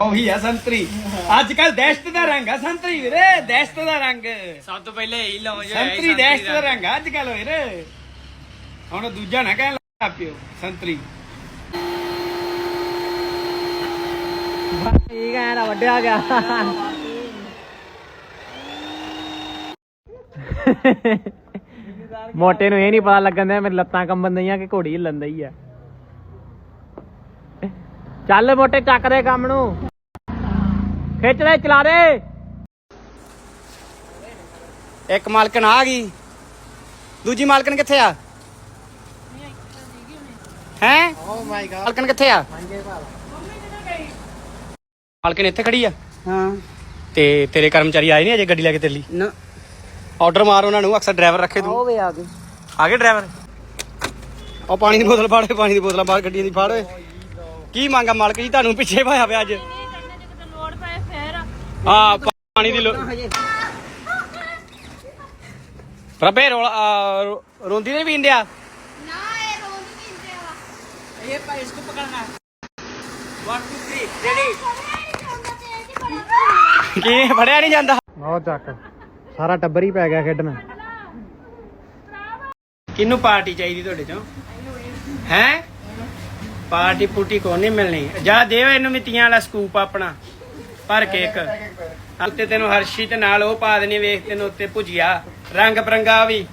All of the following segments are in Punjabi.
ਉਹੀ ਆ ਸੰਤਰੀ। ਅੱਜ ਕੱਲ ਦਹਿਸ਼ਤ ਦਾ ਰੰਗ ਆ ਸੰਤਰੀ ਵੀਰੇ ਦਹਿਸ਼ਤ ਦਾ ਰੰਗ। ਸਭ ਤੋਂ ਪਹਿਲੇ ਇਹੀ ਲਾਉਂ ਜੋ ਸੰਤਰੀ ਦਹਿਸ਼ਤ ਦਾ ਰੰਗ ਆ ਅੱਜ ਕੱਲ ਵੀਰੇ। ਹੁਣ ਦੂਜਾ ਨਾ ਕਹਿਣ ਲੱਗ ਪਿਓ ਸੰਤਰੀ। ਠੀਕ ਹੈ ਨਾ ਵੱਡਿਆ ਗਿਆ। ਮੋਟੇ ਨੂੰ ਇਹ ਨਹੀਂ ਪਤਾ ਲੱਗਣ ਦਿਆ ਮੇਰੀ ਲੱਤਾਂ ਕੰਬਣ ਦਈਆਂ ਕਿ ਘੋੜੀ ਹਿੱਲਣ ਦਈ ਆ। ਚੱਲ ਮੋਟੇ ਚੱਕ ਦੇ ਕੰਮ ਨੂੰ। ਖਿੱਚ ਲੈ ਚਲਾ ਦੇ। ਇੱਕ ਮਾਲਕਣ ਆ ਗਈ। ਦੂਜੀ ਮਾਲਕਣ ਕਿੱਥੇ ਆ? ਹੈ? ਓ ਮਾਈ ਗॉड ਮਾਲਕਣ ਕਿੱਥੇ ਆ? ਮਾਲਕਣ ਇੱਥੇ ਖੜੀ ਆ। ਹਾਂ। ਤੇ ਤੇਰੇ ਕਰਮਚਾਰੀ ਆਏ ਨਹੀਂ ਅਜੇ ਗੱਡੀ ਲੈ ਕੇ ਤੇਰੇ ਲਈ? ਨਾ। ਆਰਡਰ ਮਾਰ ਉਹਨਾਂ ਨੂੰ ਅਕਸਰ ਡਰਾਈਵਰ ਰੱਖੇ ਤੂੰ। ਵੇ ਆ ਗਏ। ਆ ਗਏ ਡਰਾਈਵਰ? ਉਹ ਪਾਣੀ ਦੀ ਬੋਤਲ ਫਾੜ ਪਾਣੀ ਦੀ ਬੋਤਲ ਬਾਹਰ ਗੱਡੀਆਂ ਦੀ ਫਾੜ। ਓਏ ਕੀ ਮੰਗਾ ਮਾਲਕ ਜੀ ਤੁਹਾਨੂੰ ਪਿੱਛੇ ਭਾਇਆ ਪਿਆ ਅੱਜ? ਫੇਰ ਹਾਂ ਪਾਣੀ ਦੀ ਲੋ- ਰੱਬੇ ਰੋਲ ਆ, ਰੋ- ਰੋਂਦੀ ਨਹੀਂ ਪੀਂਦਿਆ ਨਾ ਇਹ ਰੋਜ਼ ਪੀਂਦੇ ਆ। ਇਹ ਪਾ ਇਸ ਕੋ ਪਕੜਨਾ 1 2 3 ਰੈਡੀ ਕੀ ਫੜਿਆ ਨਹੀਂ ਜਾਂਦਾ? ਉਹ ਚੱਕ। ਸਾਰਾ ਟੱਬਰ ਹੀ ਪੈ ਗਿਆ ਖੇਡਣ। ਕਿਹਨੂੰ ਪਾਰਟੀ ਚਾਹੀਦੀ ਤੁਹਾਡੇ ਚੋਂ? ਹੈ? ਪਾਰਟੀ ਪੂਟੀ ਕੋ ਨਹੀਂ ਮਿਲਣੀ। ਜਾ ਦਿਓ ਇਹਨੂੰ ਮਿੱਤੀਆਂ ਵਾਲਾ ਸਕੂਪ ਆਪਣਾ। ਭਰ ਕੇ ਇੱਕ। ਉੱਤੇ ਤੈਨੂੰ ਹਰਸ਼ੀ ਤੇ ਨਾਲ ਉਹ ਪਾ ਦੇਣੀ ਵੇਖ, ਤੈਨੂੰ ਉੱਤੇ ਭੁਜੀਆ। ਰੰਗ ਬਰੰਗਾ ਵੀ।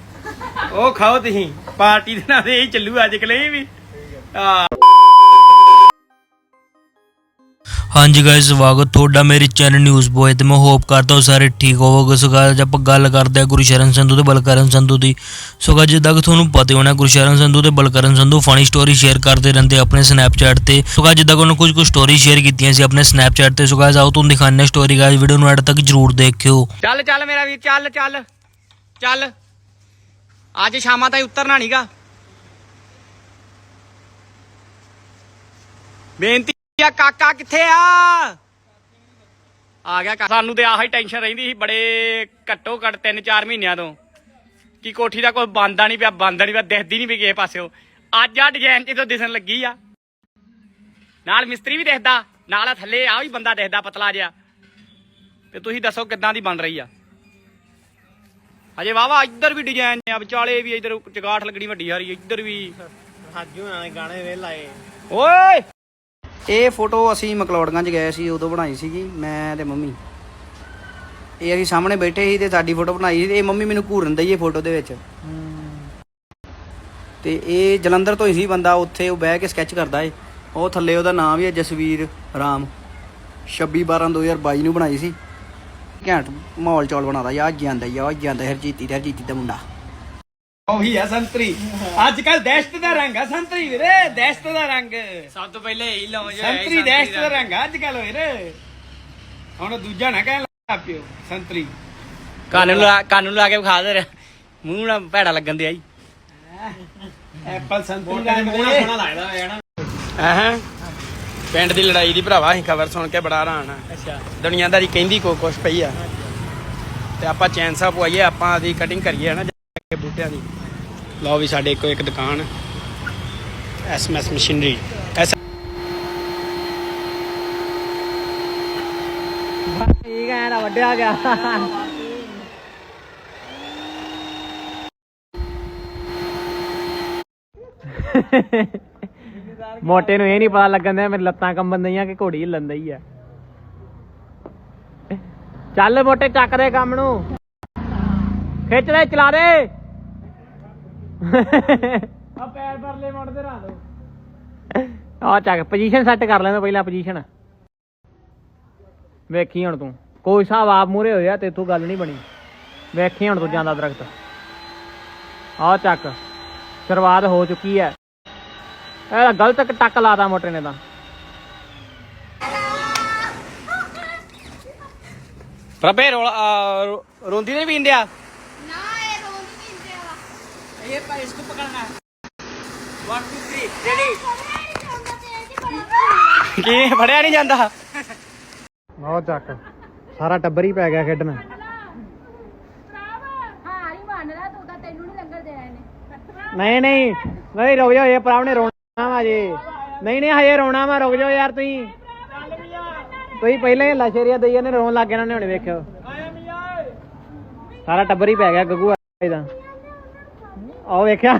ਉਹ ਖਾਓ ਤੁਸੀਂ। ਪਾਰਟੀ ਦੇ ਨਾਲ ਇਹ ਚੱਲੂ ਅੱਜ ਕਲੇ ਵੀ। ਆ ਹਾਂਜੀ ਗਾਇਸ ਸਵਾਗਤ ਤੁਹਾਡਾ ਮੇਰੇ ਚੈਨਲ ਨਿਊਜ਼ ਬੋਏ ਤੇ ਮੈਂ ਹੋਪ ਕਰਦਾ ਹਾਂ ਸਾਰੇ ਠੀਕ ਹੋਵੋਗੇ। ਸੋ guys, ਆਪਾਂ ਗੱਲ ਕਰਦੇ ਹਾਂ ਗੁਰਸ਼ਰਨ ਸੰਧੂ ਤੇ ਬਲਕਰਨ ਸੰਧੂ ਦੀ। ਸੋ guys, ਜਿੱਦਾਂ ਕਿ ਤੁਹਾਨੂੰ ਪਤਾ ਹੀ ਹੋਣਾ ਗੁਰਸ਼ਰਨ ਸੰਧੂ ਤੇ Balkaran Sandhu funny story share ਕਰਦੇ ਰਹਿੰਦੇ ਆਪਣੇ ਸਨੈਪਚੈਟ ਤੇ। ਸੋ guys, ਜਿੱਦਾਂ ਕਿ ਉਹਨਾਂ ਕੁਝ ਕੁ ਸਟੋਰੀ ਸ਼ੇਅਰ ਕੀਤੀਆਂ ਸੀ ਆਪਣੇ ਸਨੈਪਚੈਟ ਤੇ। ਸੋ guys, ਆਓ ਤੁਹਾਨੂੰ ਦਿਖਾਉਂਦੇ ਹਾਂ ਸਟੋਰੀ ਗਾਇਸ ਵੀਡੀਓ ਨੂੰ ਐਡ ਤੱਕ ਜਰੂਰ ਦੇਖਿਓ। ਚੱਲ ਚੱਲ ਮੇਰਾ ਵੀਰ ਚੱਲ ਚੱਲ ਚੱਲ। ਅੱਜ ਸ਼ਾਮਾਂ ਤਾਈਂ ਉਤਰਨਾ ਨਹੀਂਗਾ ਬੇਨਤੀ ਆ ਕਾਕਾ ਕਿੱਥੇ ਆ? ਆ ਗਿਆ ਸਾਨੂੰ ਤੇ ਆਹ ਹੀ ਟੈਨਸ਼ਨ ਰਹਿੰਦੀ ਸੀ ਬੜੇ ਘੱਟੋ ਘੱਟ 3-4 ਮਹੀਨਿਆਂ ਤੋਂ ਕਿ ਕੋਠੀ ਦਾ ਕੋਈ ਬੰਦਾ ਨਹੀਂ ਪਿਆ ਬੰਦਾ ਨਹੀਂ ਪਿਆ ਦਿਖਦੀ ਨਹੀਂ ਵੀ ਕਿਸੇ ਪਾਸਿਓ। ਅੱਜ ਆ ਡਿਜ਼ਾਈਨ ਤੋਂ ਦਿਸਣ ਲੱਗੀ ਆ। ਨਾਲ ਮਿਸਤਰੀ ਵੀ ਦਿਖਦਾ ਨਾਲ ਆ ਥੱਲੇ ਆ ਵੀ ਬੰਦਾ ਦਿਖਦਾ ਪਤਲਾ ਜਿਹਾ। ਤੇ ਤੁਸੀਂ ਦੱਸੋ ਕਿੱਦਾਂ ਦੀ ਬਣ ਰਹੀ ਆ? ਅਜੇ ਵਾਵਾ ਇੱਧਰ ਵੀ ਡਿਜ਼ਾਈਨ ਆ ਵਿਚਾਲੇ ਵੀ ਇੱਧਰ ਚਗਾਠ ਲੱਗਣੀ ਵੱਡੀ ਹਾਰੀ ਇੱਧਰ ਵੀ। ਹਾਜੂ ਨਾਲ ਗਾਣੇ ਵੇ ਲਾਏ। ਓਏ! ਇਹ ਫੋਟੋ ਅਸੀਂ ਮਕਲੌੜਗੰਜ ਗਏ ਸੀ, ਉਦੋਂ ਬਣਾਈ ਸੀਗੀ, ਮੈਂ ਤੇ ਮੰਮੀ। ਇਹ ਅਸੀਂ ਸਾਹਮਣੇ ਬੈਠੇ ਸੀ ਤੇ ਸਾਡੀ ਫੋਟੋ ਬਣਾਈ ਸੀ ਤੇ ਇਹ ਮੰਮੀ ਮੈਨੂੰ ਘੂਰਨ ਦਈ ਇਹ ਫੋਟੋ ਦੇ ਵਿੱਚ। ਤੇ ਇਹ ਜਲੰਧਰ ਤੋਂ ਹੀ ਸੀ ਬੰਦਾ, ਉੱਥੇ ਉਹ ਬਹਿ ਕੇ ਸਕੈਚ ਕਰਦਾ ਏ। ਉਹ ਥੱਲੇ ਉਹਦਾ ਨਾਮ ਵੀ ਹੈ ਜਸਵੀਰ ਰਾਮ। 26 12 2022 ਨੂੰ ਬਣਾਈ ਸੀ। ਘੈਂਟ ਮਾਹੌਲ ਚੌਲ ਬਣਾਦਾ ਯਾ ਜਾਂਦਾ ਯਾ ਜਾਂਦਾ ਹਰਜੀਤੀ ਤੇ ਹਰਜੀਤੀ ਦਾ ਮੁੰਡਾ। ਉਹੀ ਆ ਸੰਤਰੀ। ਅੱਜ ਕੱਲ ਦਹਿਸ਼ਤ ਦਾ ਰੰਗ ਆ ਸੰਤਰੀ ਵੀਰੇ ਦਹਿਸ਼ਤ ਦਾ ਰੰਗ। ਸਭ ਤੋਂ ਪਹਿਲੇ ਇਹੀ ਲਾਉਂ ਜੋ ਸੰਤਰੀ ਦਹਿਸ਼ਤ ਦਾ ਰੰਗ। ਆ ਅੱਜ ਕੱਲ ਵੀਰੇ। ਹੁਣ ਦੂਜਾ ਨਾ ਕਹਿਣ ਲੱਗ ਪਿਓ ਸੰਤਰੀ। ਕਾਨੂੰਨ ਲਾ ਕਾਨੂੰਨ ਲਾ ਕੇ ਵਿਖਾ ਦੇ ਰਿਹਾ। ਮੂੰਹ ਨਾਲ ਭੈੜਾ ਲੱਗਣ ਦੇ ਆਈ ਐਪਲ ਸੰਤਰੀ ਦਾ ਸੋਹਣਾ ਲੱਗਦਾ ਹੈ ਨਾ। ਹਾਂ? ਪਿੰਡ ਦੀ ਲੜਾਈ ਦੀ ਭਰਾਵਾ ਅਸੀਂ ਖਬਰ ਸੁਣ ਕੇ ਬੜਾ ਹੈਰਾਨ ਆ। ਅੱਛਾ। ਦੁਨੀਆਦਾਰੀ ਕਹਿੰਦੀ ਕੋ ਕੁਛ ਪਈ ਆ। ਤੇ ਆਪਾਂ ਚੈਨ ਸਾਹਿਬ ਪਵਾਈਏ ਆਪਾਂ ਆਦੀ ਕਟਿੰਗ ਕਰੀਏ ਹਨਾ ਜਾ ਕੇ ਬੂਟਿਆਂ ਦੀ। ਲਓ ਵੀ ਸਾਡੇ ਇੱਕੋ ਇੱਕ ਦੁਕਾਨ ਐਸਐਮਐਸ ਮਸ਼ੀਨਰੀ। ਐਸ ਠੀਕ ਹੈ ਨਾ ਵੱਡਿਆ ਗਿਆ। ਮੋਟੇ ਨੂੰ ਇਹ ਨਹੀਂ ਪਤਾ ਲੱਗਣ ਦਿਆ, ਮੇਰੀ ਲੱਤਾਂ ਕੰਬਣ ਦਈਆਂ ਕਿ ਘੋੜੀ ਹਿੱਲਣ ਦਈ ਆ। ਚੱਲ ਮੋਟੇ ਚੱਕ ਦੇ ਕੰਮ ਨੂੰ। ਖਿੱਚ ਲੈ ਚਲਾ ਦੇ। ਆ ਪੈਰ ਪਰਲੇ ਮੁੜਦੇ ਰਾ ਦੋ। ਆ ਚੱਕ ਪੋਜੀਸ਼ਨ ਸੈੱਟ ਕਰ ਲੈਂਦਾ ਪਹਿਲਾਂ ਪੋਜੀਸ਼ਨ ਵੇਖੀ ਹੁਣ ਤੂੰ। ਕੋਈ ਹਿਸਾਬ ਆਪ ਮੂਰੇ ਹੋਇਆ ਤੇ ਤੂੰ ਗੱਲ ਨਹੀਂ ਬਣੀ। ਵੇਖੀ ਹੁਣ ਤੂੰ ਜਾਂਦਾ ਦਰਖਤ। ਆ ਚੱਕ ਸ਼ੁਰੂਆਤ ਹੋ ਚੁੱਕੀ ਹੈ। ਇਹ ਗਲਤ ਟੱਕ ਲਾਤਾ ਮੋਟੇ ਨੇ ਤਾਂ। ਪ੍ਰਭੇ ਰੋਲ ਰੋਂਦੀ ਨਹੀਂ ਪੀਂਦਿਆ? ਨਾ ਆ ਇਹ ਪਾ ਇਸ ਕੋ ਪਕੜਨਾ 1 2 3 ਰੈਡੀ ਕੀ? ਫੜਿਆ ਨਹੀਂ ਜਾਂਦਾ। ਉਹ ਚੱਕ। ਸਾਰਾ ਟੱਬਰ ਹੀ ਪੈ ਗਿਆ ਖੇਡਣ। ਹਾਰ ਹੀ ਮੰਨ ਲੈ ਤੂੰ ਤਾਂ ਤੈਨੂੰ ਨਹੀਂ ਨਹੀਂ। ਨਹੀਂ ਨਹੀਂ ਰੁਕ ਜਾਓ ਇਹ ਪ੍ਰਾਹੁਣੇ ਰੋਣਾ ਵਾ ਜੇ। ਨਹੀਂ ਨਹੀਂ ਹਜੇ ਰੋਣਾ ਵਾ ਰੁਕ ਜਾਓ ਯਾਰ ਤੁਸੀਂ। ਤੁਸੀਂ ਪਹਿਲਾਂ ਹੀ ਲਾਸ਼ੇਰੀਆ ਦਈ ਜਾਂਦੇ ਰੋਣ ਲੱਗ ਗਿਆ ਨਾ ਹੁਣੇ ਵੇਖਿਓ ਸਾਰਾ ਟੱਬਰ ਹੀ ਪੈ ਗਿਆ ਗੱਗੂ ਦਾ। ਆਹ ਵੇਖਿਆ।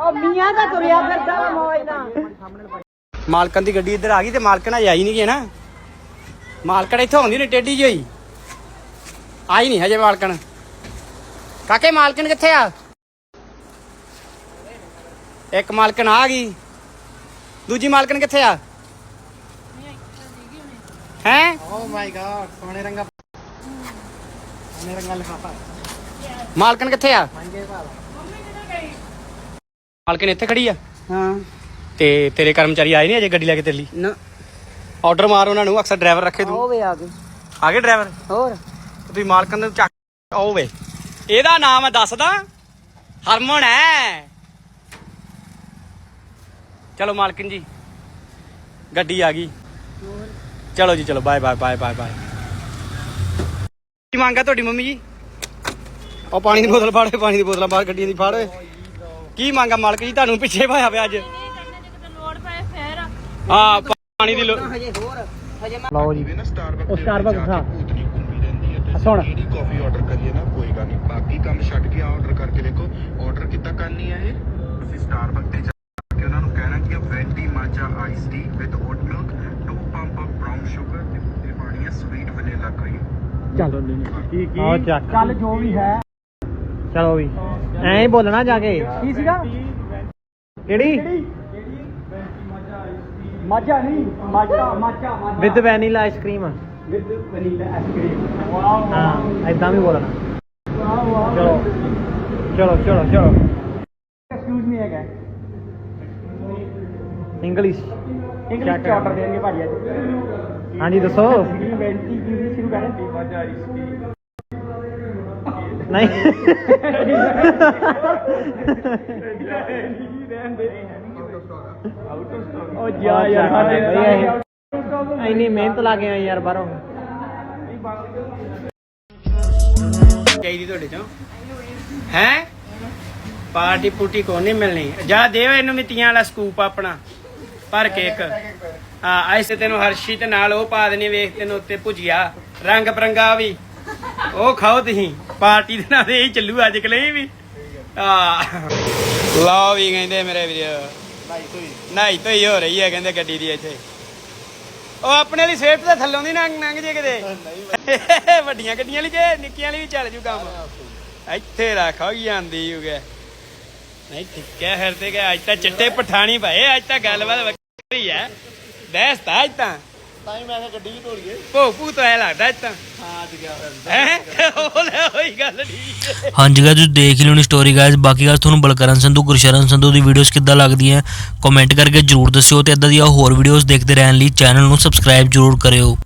ਉਹ ਮੀਆਂ ਦਾ ਤੁਰਿਆ ਫਿਰਦਾ ਵਾ ਮੌਜ ਨਾਲ। ਮਾਲਕਨ ਦੀ ਗੱਡੀ ਇੱਧਰ ਆ ਗਈ ਤੇ ਮਾਲਕਨ ਅਜੇ ਆਈ ਨਹੀਂ ਗਏ ਨਾ। ਮਾਲਕਨ ਇੱਥੋਂ ਆਉਂਦੀ ਨੇ ਟੇਢੀ ਜਿਹੀ ਹੋਈ। ਆਈ ਨਹੀਂ ਹਜੇ ਮਾਲਕਨ ਕਾਕੇ ਮਾਲਕਨ ਕਿੱਥੇ ਆ? ਇੱਕ ਮਾਲਕਨ ਆ ਗਈ। ਦੂਜੀ ਮਾਲਕਨ ਕਿੱਥੇ ਆ? ਹੈ? ਓ ਮਾਈ ਗॉड ਸੋਨੇ ਰੰਗਾ ਸੋਨੇ ਰੰਗਾ ਲਿਖਾਫਾ ਮਾਲਕਨ ਕਿੱਥੇ ਆ? ਮਾਲਕਨ ਇੱਥੇ ਖੜੀ ਆ? ਹਾਂ। ਤੇ ਤੇਰੇ ਕਰਮਚਾਰੀ ਆਏ ਨਹੀਂ ਅਜੇ ਗੱਡੀ ਲੈ ਕੇ ਤੇਲੀ ਨਾ। ਆਰਡਰ ਮਾਰ ਉਹਨਾਂ ਨੂੰ ਅਕਸਰ ਡਰਾਈਵਰ ਰੱਖੇ ਤੂੰ। ਵੇ ਆ ਗਏ। ਆ ਗਏ ਡਰਾਈਵਰ? ਹੋਰ। ਤੁਸੀਂ ਮਾਲਕਨ ਨੂੰ ਚੱਕ ਆਓ ਵੇ। ਇਹਦਾ ਨਾਮ ਮੈਂ ਦੱਸਦਾ। ਹਰਮਨ ਹੈ ਚਲੋ ਮਾਲਕਨ ਜੀ ਗੱਡੀ ਆ ਗਈ। ਚਲੋ ਜੀ ਚਲੋ bye bye bye bye bye ਕੀ ਮੰਗਾ ਤੁਹਾਡੀ ਮੰਮੀ ਜੀ? ਉਹ ਪਾਣੀ ਦੀ ਬੋਤਲ ਫਾੜੇ ਪਾਣੀ ਦੀ ਬੋਤਲਾਂ ਬਾਹਰ ਗੱਡੀਆਂ ਦੀ ਫਾੜ। ਕੀ ਮੰਗਾ ਮਾਲਕ ਜੀ ਤੁਹਾਨੂੰ ਪਿੱਛੇ ਪਾਇਆ ਪਿਆ ਅੱਜ? ਨਹੀਂ ਕਰਨਾ ਜੇ ਕਿਤੇ ਲੋੜ ਪਏ ਫੇਰ ਹਾਂ ਪਾਣੀ ਦੀ ਲੋ- ਹਜੇ ਹੋਰ ਹਜੇ ਮੈਂ ਲਓ ਜੀ ਨਾ ਸਟਾਰਬਕ ਉਹ Starbucks ਹਾਂ। ਉਤਨੀ ਘੁੰਮੀ ਰਹਿੰਦੀ ਹੈ ਤੇ ਸੁਣ। ਜਿਹੜੀ ਕਾਫੀ ਆਰਡਰ ਕਰੀਏ ਨਾ ਕੋਈ ਗੱਲ ਨਹੀਂ। ਬਾਕੀ ਕੰਮ ਛੱਡ ਕੇ ਆਰਡਰ ਕਰਕੇ ਦੇਖੋ। ਆਰਡਰ ਕਿੱਦਾਂ ਕਰਨੀ ਹੈ ਇਹ। ਤੁਸੀਂ ਸਟਾਰਬਕ ਤੇ ਜਾ ਕੇ ਉਹਨਾਂ ਨੂੰ ਕਹਿਣਾ ਕਿ venti matcha ice tea with oat milk two pump of brown sugar ਤੇ ਤੇ ਪਾਣੀ ਹੈ ਸਵੀਟ ਵਨੀਲਾ ਕਰੀਮ ਚੱਲ। ਕੀ ਚੱਲ ਜੋ ਵੀ ਹੈ। ਚਲੋ ਵੀ ਐਂ ਹੀ ਬੋਲਣਾ ਜਾ ਕੇ ਕੀ ਸੀਗਾ ਕਿਹੜੀ ਮਾਝਾ ਨਹੀਂ Maaza Maaza with vanilla ice cream with vanilla ice cream ਹਾਂ ਐਦਾਂ ਵੀ ਬੋਲਣਾ ਚਲੋ ਚਲੋ ਚਲੋ ਚਲੋ ਐਕਸਕਿਊਜ਼ ਮੀ ਹੈਗਾ ਇੰਗਲਿਸ਼ ਇੰਗਲਿਸ਼ ਚ ਆਰਡਰ ਦੇਣਗੇ ਭਾਜੀ ਅੱਜ ਹਾਂਜੀ ਦੱਸੋ ਜਿਹੜੀ ਬੇਨਤੀ ਕੀਤੀ ਸ਼ੁਰੂ ਕਰਾਂ ਮਾਝਾ ਆਈਸਕ੍ਰੀਮ ਨਹੀਂ। ਉਹ ਜਾ ਯਾਰ ਸਾਡੇ ਇੰਨੀ ਮਿਹਨਤ ਲਾ ਕੇ ਆਏ ਯਾਰ ਬਾਹਰੋਂ। ਚਾਹੀਦੀ ਤੁਹਾਡੇ ਚੋਂ? ਹੈ? ਪਾਰਟੀ ਪੂਟੀ ਕੋ ਨਹੀਂ ਮਿਲਣੀ। ਜਾ ਦੇਵ ਇਹਨੂੰ ਮਿੱਤੀਆਂ ਵਾਲਾ ਸਕੂਪ ਆਪਣਾ। ਭਰ ਕੇ ਇੱਕ। ਹਾਂ ਐਸੇ ਤੈਨੂੰ ਹਰਸ਼ੀ ਤੇ ਨਾਲ ਉਹ ਪਾ ਦੇਣੀ ਵੇਖ ਤੈਨੂੰ ਉੱਤੇ ਭੁਜੀਆ। ਰੰਗ ਬਰੰਗਾ ਵੀ। ਉਹ ਖਾਓ ਤੁਸੀਂ ਪਾਰਟੀ ਦੇ ਨਾਲ ਇਹ ਚੱਲੂ ਅੱਜ ਕਲੇ ਵੀ। ਆ ਲਓ ਵੀ ਕਹਿੰਦੇ ਮੇਰੇ ਵੀਰ। ਨਹੀਂ ਤੋਈ ਹੋ ਰਹੀ ਹੈ ਕਹਿੰਦੇ ਗੱਡੀ ਦੀ ਇੱਥੇ। ਉਹ ਆਪਣੇ ਲਈ ਸੇਫਟ ਦੇ ਥੱਲੋਂ ਦੀ ਨੰਗ ਨੰਗ ਜੇ ਕਿਤੇ। ਵੱਡੀਆਂ ਗੱਡੀਆਂ ਲਈ ਜੇ ਨਿੱਕੀਆਂ ਲਈ ਵੀ ਚੱਲ ਜੂ ਕੰਮ। ਇੱਥੇ ਰੱਖ ਹੋ ਜਾਂਦੀ ਹੋ ਗਿਆ। ਨਹੀਂ ਠੀਕ ਹੈ ਫਿਰ ਤੇ ਕਿ ਅੱਜ ਤਾਂ ਚਿੱਟੇ ਪਠਾਣੀ ਭਾਏ ਅੱਜ ਤਾਂ ਗੱਲਬਾਤ ਵੱਖਰੀ ਹੈ। ਬਹਿਸ ਤਾਂ ਅੱਜ ਤਾਂ। ਤਾਂ ਹੀ ਮੈਂ ਕਿਹਾ ਗੱਡੀ ਵੀ ਢੋਲੀਏ ਭੋ ਭੂ ਤਾਂ ਐ ਲੱਗਦਾ ਅੱਜ ਤਾਂ। ਹਾਂ ਅੱਜ ਗਿਆ ਹੈ? ਉਹ ਲੈ ਹੋਈ ਗੱਲ ਠੀਕ ਹੈ। ਹਾਂਜੀ ਗਾਇਸ ਤੁਸੀਂ ਦੇਖ ਹੀ ਲਿਓਣੀ ਸਟੋਰੀ ਗਾਇਸ ਬਾਕੀ ਗਾਇਸ ਤੁਹਾਨੂੰ ਬਲਕਰਨ ਸੰਧੂ ਗੁਰਸ਼ਰਨ ਸੰਧੂ ਦੀ ਵੀਡੀਓਜ਼ ਕਿੱਦਾਂ ਲੱਗਦੀਆਂ ਕਮੈਂਟ ਕਰਕੇ ਜਰੂਰ ਦੱਸਿਓ ਤੇ ਇਦਾਂ ਦੀਆਂ ਹੋਰ ਵੀਡੀਓਜ਼ ਦੇਖਦੇ ਰਹਿਣ ਲਈ ਚੈਨਲ ਨੂੰ ਸਬਸਕ੍ਰਾਈਬ ਜਰੂਰ ਕਰਿਓ।